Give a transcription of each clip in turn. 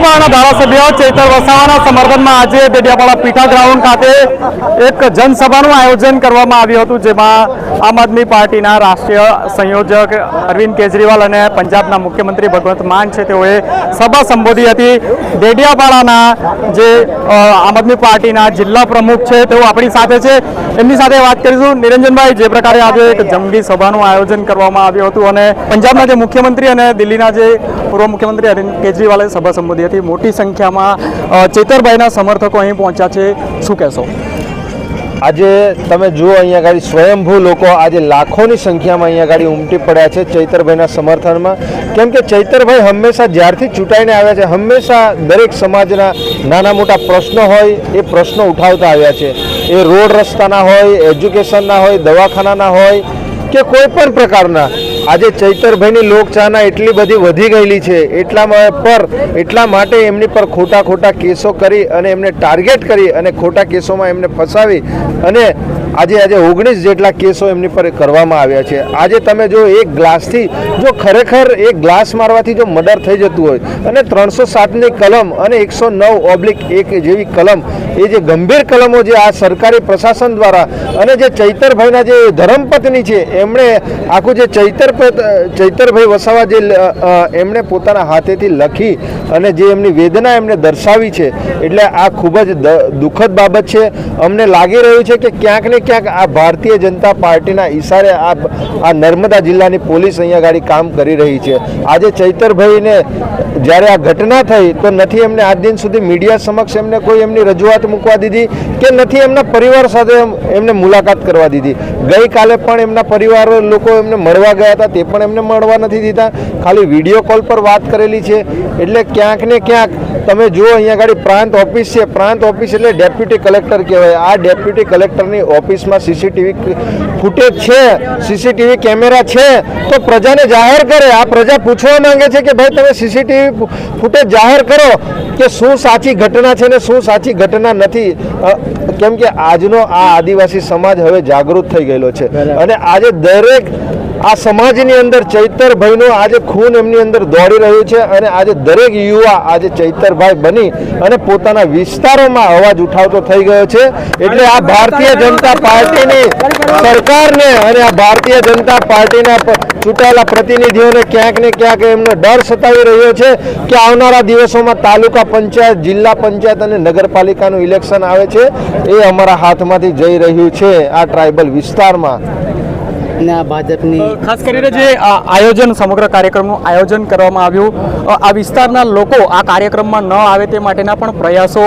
ડેડિયાપાડાના ધારાસભ્ય ચૈતર વસાવાના સમર્થનમાં આજે ડેડિયાપાડા પીઠા ગ્રાઉન્ડ ખાતે એક જનસભાનું આયોજન કરવામાં આવ્યું હતું, જેમાં આમ આદમી પાર્ટીના રાષ્ટ્રીય સંયોજક અરવિંદ કેજરીવાલ અને પંજાબના મુખ્યમંત્રી ભગવંત માન છે, તેઓએ સભા સંબોધી હતી. ડેડિયાપાડાના જે આમ આદમી પાર્ટીના જિલ્લા પ્રમુખ છે, તેઓ આપણી સાથે છે. એમની સાથે વાત કરીશું. નિરંજનભાઈ જે પ્રકારે આજે એક જંગી સભાનું આયોજન કરવામાં આવ્યું હતું અને પંજાબના જે મુખ્યમંત્રી અને દિલ્હીના જે પૂર્વ મુખ્યમંત્રી અરવિંદ કેજરીવાલે સભા સંબોધી હતી. મોટી સંખ્યામાં ચેતરભાઈના સમર્થકો અહીં પહોંચ્યા છે. શું કહેશો? આજે તમે જુઓ અહીંયા ગાડી સ્વયંભૂ લોકો આજે લાખોની સંખ્યામાં અહીંયા ગાડી ઉમટી પડ્યા છે ચૈતરભાઈના સમર્થનમાં. કેમ કે ચૈતરભાઈ હંમેશા જ્યારથી ચૂંટાઈને આવ્યા છે, હંમેશા દરેક સમાજના નાના મોટા પ્રશ્નો હોય, એ પ્રશ્નો ઉઠાવતા આવ્યા છે. એ રોડ રસ્તાના હોય, એજ્યુકેશનના હોય, દવાખાનાના હોય, કે કોઈ પણ પ્રકારના. આજે ચૈતરભાઈની લોકચાહના એટલી બધી વધી ગયેલી છે, એટલા પર, એટલા માટે એમની પર ખોટા ખોટા કેસો કરી અને એમને ટાર્ગેટ કરી અને ખોટા કેસોમાં એમને ફસાવી અને આજે આજે ઓગણીસ જેટલા કેસો એમની પર કરવામાં આવ્યા છે. આજે તમે જો એક ગ્લાસથી જો ખરેખર એક ગ્લાસ મારવાથી જો મર્ડર થઈ જતું હોય અને ત્રણસો સાતની કલમ અને એકસો નવ ઓબ્લિક એક જેવી કલમ, એ જે ગંભીર કલમો જે આ સરકારી પ્રશાસન દ્વારા અને જે ચૈતરભાઈના જે ધર્મપત્ની છે, એમણે આખું જે ચૈતર ચૈતરભાઈ વસાવા જે એમણે પોતાના હાથેથી લખી અને જે એમની વેદના એમણે દર્શાવી છે, એટલે આ ખૂબ જ દુઃખદ બાબત છે. અમને લાગી રહ્યું છે કે ક્યાંક ને ક્યાંક આ ભારતીય જનતા પાર્ટીના ઈશારે આ આ નર્મદા જિલ્લાની પોલીસ અહીંયા ગાડી કામ કરી રહી છે. આજે ચૈતરભાઈને જ્યારે આ ઘટના થઈ તો નથી એમને આજ દિન સુધી મીડિયા સમક્ષ એમને કોઈ એમની રજૂઆત મૂકવા દીધી કે નથી એમના પરિવાર સાથે એમને મુલાકાત કરવા દીધી. ગઈકાલે પણ એમના પરિવાર લોકો એમને મળવા ગયા હતા, તે પણ એમને મળવા નથી દીધા. ખાલી વીડિયો કોલ પર વાત કરેલી છે. એટલે ક્યાંક ને ક્યાંક તમે જુઓ, અહીંયા આગળ પ્રાંત ઓફિસ છે. પ્રાંત ઓફિસ એટલે ડેપ્યુટી કલેક્ટર કહેવાય. આ ડેપ્યુટી કલેક્ટરની ઓફિસમાં સીસીટીવી ફૂટેજ છે સીસીટીવી કેમેરા છે તો પ્રજાને જાહેર કરે. આ પ્રજા પૂછવા માંગે છે કે ભાઈ તમે સીસીટીવી ફૂટેજ જાહેર કરો કે શું સાચી ઘટના છે ને શું સાચી ઘટના નથી? કેમ કે આજનો આ આદિવાસી સમાજ હવે જાગૃત થઈ ગયેલો છે. અને આજે દરેક આ સમાજની અંદર ચૈતરભાઈનો આજે ખૂન એમની અંદર દોડી રહ્યું છે અને આજે દરેક યુવા આજે ચૈતરભાઈ બની અને પોતાના વિસ્તારોમાં અવાજ ઉઠાવતો થઈ ગયો છે. એટલે આ ભારતીય જનતા પાર્ટીની સરકારને અને આ ભારતીય જનતા પાર્ટીના ચૂંટાયેલા પ્રતિનિધિઓને ક્યાંક ને ક્યાંક એમનો ડર સતાવી રહ્યો છે કે આવનારા દિવસોમાં તાલુકા પંચાયત, જિલ્લા પંચાયત અને નગરપાલિકાનું ઇલેક્શન આવે છે. એ અમારા હાથમાંથી જઈ રહ્યું છે આ ટ્રાઇબલ વિસ્તારમાં. અને આ ભાજપની ખાસ કરીને જે આ આયોજન સમગ્ર કાર્યક્રમનું આયોજન કરવામાં આવ્યું આ વિસ્તારના લોકો આ કાર્યક્રમમાં ન આવે તે માટેના પણ પ્રયાસો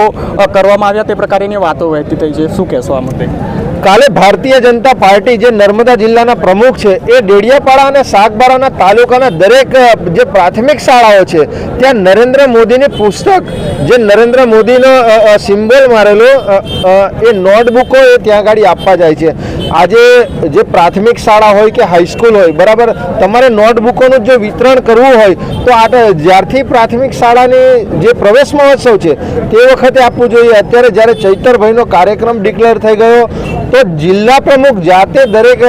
કરવામાં આવ્યા. તે પ્રકારની વાતો વહેતી થઈ છે. શું કહેશો આ મુદ્દે? કાલે ભારતીય જનતા પાર્ટી જે નર્મદા જિલ્લાના પ્રમુખ છે એ ડેડિયાપાડા અને સાગબારાના તાલુકાના દરેક જે પ્રાથમિક શાળાઓ છે ત્યાં નરેન્દ્ર મોદીની પુસ્તક જે નરેન્દ્ર મોદીનો સિમ્બોલ મારેલો એ નોટબુકો એ ત્યાં આગળ આપવા જાય છે. આજે જે પ્રાથમિક શાળા હોય કે હાઈસ્કૂલ હોય, બરાબર, તમારે નોટબુકોનું જો વિતરણ કરવું હોય, તો આ જ્યારથી પ્રાથમિક શાળાની જે પ્રવેશ મહોત્સવ છે, તે વખતે આપવું જોઈએ. અત્યારે જ્યારે ચૈતરભાઈનો કાર્યક્રમ ડિક્લેર થઈ ગયો, તો જિલ્લા પ્રમુખ જાતે દરેક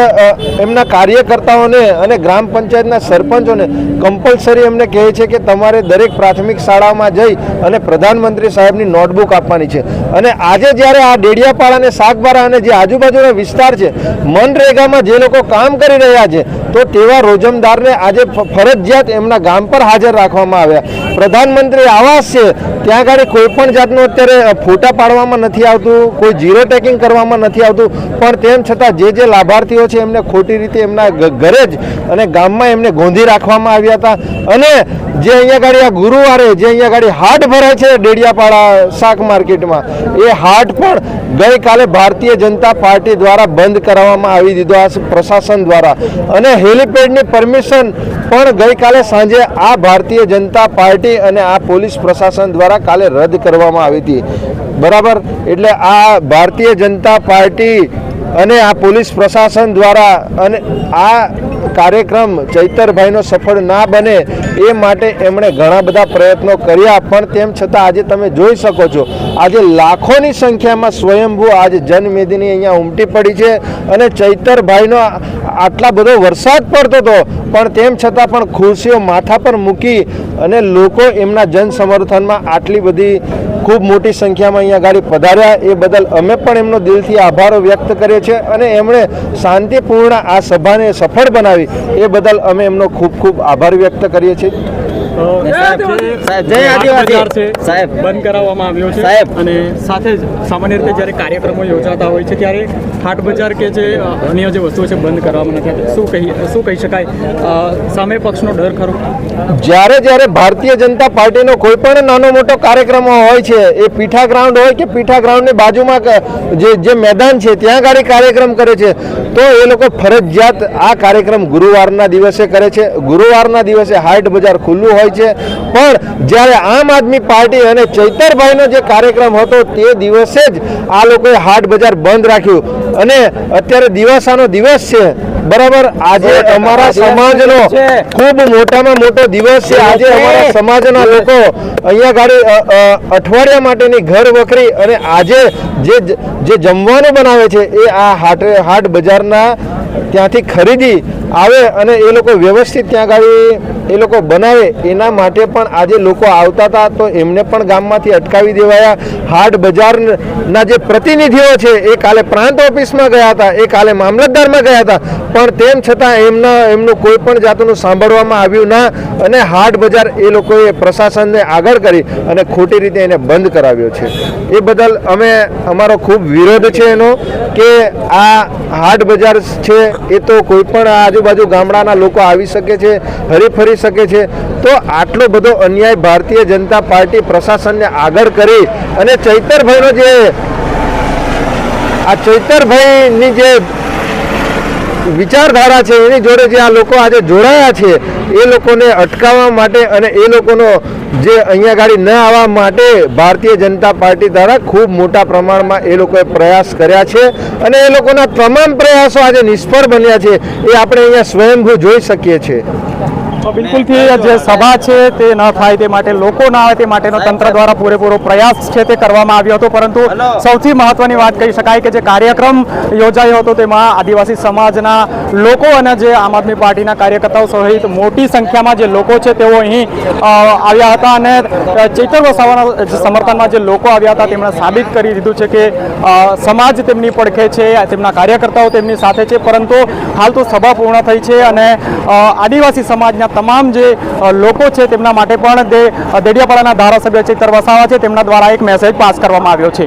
એમના કાર્યકર્તાઓને અને ગ્રામ પંચાયતના સરપંચોને કમ્પલસરી એમને કહે છે કે તમારે દરેક પ્રાથમિક શાળામાં જઈ અને પ્રધાનમંત્રી સાહેબની નોટબુક આપવાની છે. અને આજે જ્યારે આ ડેડિયાપાડા અને શાકબારા અને જે આજુબાજુના વિસ્તાર છે મનરેગામાં જે લોકો કામ કરી રહ્યા છે તો તેવા રોજમદારને આજે ફરજિયાત એમના ગામ પર હાજર રાખવામાં આવ્યા. પ્રધાનમંત્રી આવાસ છે, ત્યાં આગળ કોઈ પણ જાતનું અત્યારે ફોટા પાડવામાં નથી આવતું, કોઈ જીરો ટેકિંગ કરવામાં નથી આવતું, પણ તેમ છતાં જે જે લાભાર્થીઓ છે એમને ખોટી રીતે એમના ઘરે જ અને ગામમાં એમને ગોંધી રાખવામાં આવ્યા હતા. અને જે અહીંયા ગાડી આ ગુરુવારે, જે અહીંયા ગાડી હાટ ભરાય છે ડેડિયાપાડા શાક માર્કેટમાં, એ હાટ પણ ગઈકાલે ભારતીય જનતા પાર્ટી દ્વારા બંધ કરાવવામાં આવી દીધો આ પ્રશાસન દ્વારા. અને હેલિપેડની પરમિશન પણ ગઈકાલે સાંજે આ ભારતીય જનતા પાર્ટી અને આ પોલીસ પ્રશાસન દ્વારા કાલે રદ કરવામાં આવી હતી. બરાબર? એટલે આ ભારતીય જનતા પાર્ટી અને આ પોલીસ પ્રશાસન દ્વારા અને આ કાર્યક્રમ ચૈતરભાઈનો સફળ ના બને એ માટે એમણે ઘણા બધા પ્રયત્નો કર્યા, પણ તેમ છતાં આજે તમે જોઈ શકો છો, આજે લાખોની સંખ્યામાં સ્વયંભૂ આજે જનમેદની અહીંયા ઉમટી પડી છે અને ચૈતરભાઈનો આટલા બધો વરસાદ પડતો હતો પણ તેમ છતાં પણ ખુરશીઓ માથા પર મૂકી અને લોકો એમના જન સમર્થનમાં આટલી બધી ખૂબ મોટી સંખ્યામાં અહીંયા ગાડી પધાર્યા. એ બદલ અમે પણ એમનો દિલથી આભારો વ્યક્ત કરીએ છીએ અને એમણે શાંતિપૂર્ણ આ સભાને સફળ બનાવી. એ બદલ અમે એમનો ખૂબ ખૂબ આભાર વ્યક્ત કરીએ છીએ. સાહેબ, જય આદિવાસી. સાહેબ. બંધ કરાવવામાં આવ્યો છે. સાહેબ. અને સાથે જ સામાન્ય રીતે જ્યારે કાર્યક્રમો યોજાતા હોય છે ત્યારે હાટ બજાર કે જે અન્ય જે વસ્તુઓ છે બંધ કરવામાં નથી શું કહી શું કહી શકાય? સામે પક્ષનો ડર ખરો? જ્યારે જ્યારે ભારતીય જનતા પાર્ટીનો કોઈ પણ નાનો મોટો કાર્યક્રમ હોય છે એ પીઠા ગ્રાઉન્ડ હોય કે પીઠા ગ્રાઉન્ડની બાજુમાં જે જે મેદાન છે ત્યાં ગાડી કાર્યક્રમ કરે છે તો એ લોકો ફરજિયાત આ કાર્યક્રમ ગુરુવારના દિવસે કરે છે. ગુરુવારના દિવસે હાટ બજાર ખુલ્લું હોય છે. પણ જ્યારે આમ આદમી પાર્ટી અને ચૈતરભાઈનો જે કાર્યક્રમ હતો તે દિવસે જ આ લોકોએ હાટ બજાર બંધ રાખ્યું. અને અત્યારે દિવાસાનો દિવસ છે. બરાબર? આજે અમારા સમાજનો ખૂબ મોટામાં મોટો દિવસ છે. આજે અમારા સમાજના લોકો અહીંયા ગાડી અઠવાડિયા માટેની ઘર વખરી અને આજે જે જે જમવાનું બનાવે છે એ આ હાટ હાટ બજારના ત્યાંથી ખરીદી આવે અને એ લોકો વ્યવસ્થિત ત્યાં ગાડી એ લોકો બનાવે. એના માટે પણ આજે લોકો આવતા હતા તો એમને પણ ગામમાંથી અટકાવી દેવાયા. હાટ બજારના જે પ્રતિનિધિઓ છે, એ કાલે પ્રાંત ઓફિસમાં ગયા હતા, એ કાલે મામલતદારમાં ગયા હતા. પણ તેમ છતાં એમના, એમનું કોઈ પણ જાતનું સાંભળવામાં આવ્યું ના અને હાટ બજાર એ લોકોએ પ્રશાસનને આગળ કરી અને ખોટી રીતે એને બંધ કરાવ્યો છે. એ બદલ અમે, અમારો ખૂબ વિરોધ છે એનો કે આ હાટ બજાર છે, એ તો કોઈ પણ આજુબાજુ ગામડાના લોકો આવી શકે છે, હરીફરી શકે છે. તો આટલો બધો અન્યાય ભારતીય જનતા પાર્ટી પ્રશાસનને આગળ કરી અને ચૈતરભાઈનો જે આ ચૈતરભાઈની જે વિચારધારા છે, એની જોડે જે આ લોકો આજે જોડાયા છે, એ લોકોને અટકાવવા માટે અને એ લોકોનો જે અહીંયા ગાડી ન આવવા માટે ભારતીય જનતા પાર્ટી દ્વારા ખૂબ મોટા પ્રમાણમાં એ લોકોએ પ્રયાસ કર્યા છે અને એ લોકોના તમામ પ્રયાસો આજે નિષ્ફળ બન્યા છે, એ આપણે અહીંયા સ્વયંભૂ જોઈ શકીએ છીએ. બિલકુલથી જે સભા છે. તે ન થાય તે માટે લોકો ના આવે તે માટેનો તંત્ર દ્વારા પૂરેપૂરો પ્રયાસ છે તે કરવામાં આવ્યો હતો પરંતુ સૌથી મહત્વની વાત કહી શકાય કે જે કાર્યક્રમ યોજાયો હતો તેમાં આદિવાસી સમાજના લોકો અને જે આમ આદમી પાર્ટીના કાર્યકર્તાઓ સહિત મોટી સંખ્યામાં જે લોકો છે તેઓ અહીં આવ્યા હતા અને ચેતર વસાવાના સમર્થનમાં જે લોકો આવ્યા હતા તેમણે સાબિત કરી દીધું છે કે સમાજ તેમની પડખે છે તેમના કાર્યકર્તાઓ તેમની સાથે છે પરંતુ હાલ તો સભા પૂર્ણ થઈ છે અને આદિવાસી સમાજના તમામ જે લોકો છે તેમના માટે પણ તે દેડિયાપાડાના ધારાસભ્ય ચિત્તર વસાવા છે, તેમના દ્વારા એક મેસેજ પાસ કરવામાં આવ્યો છે.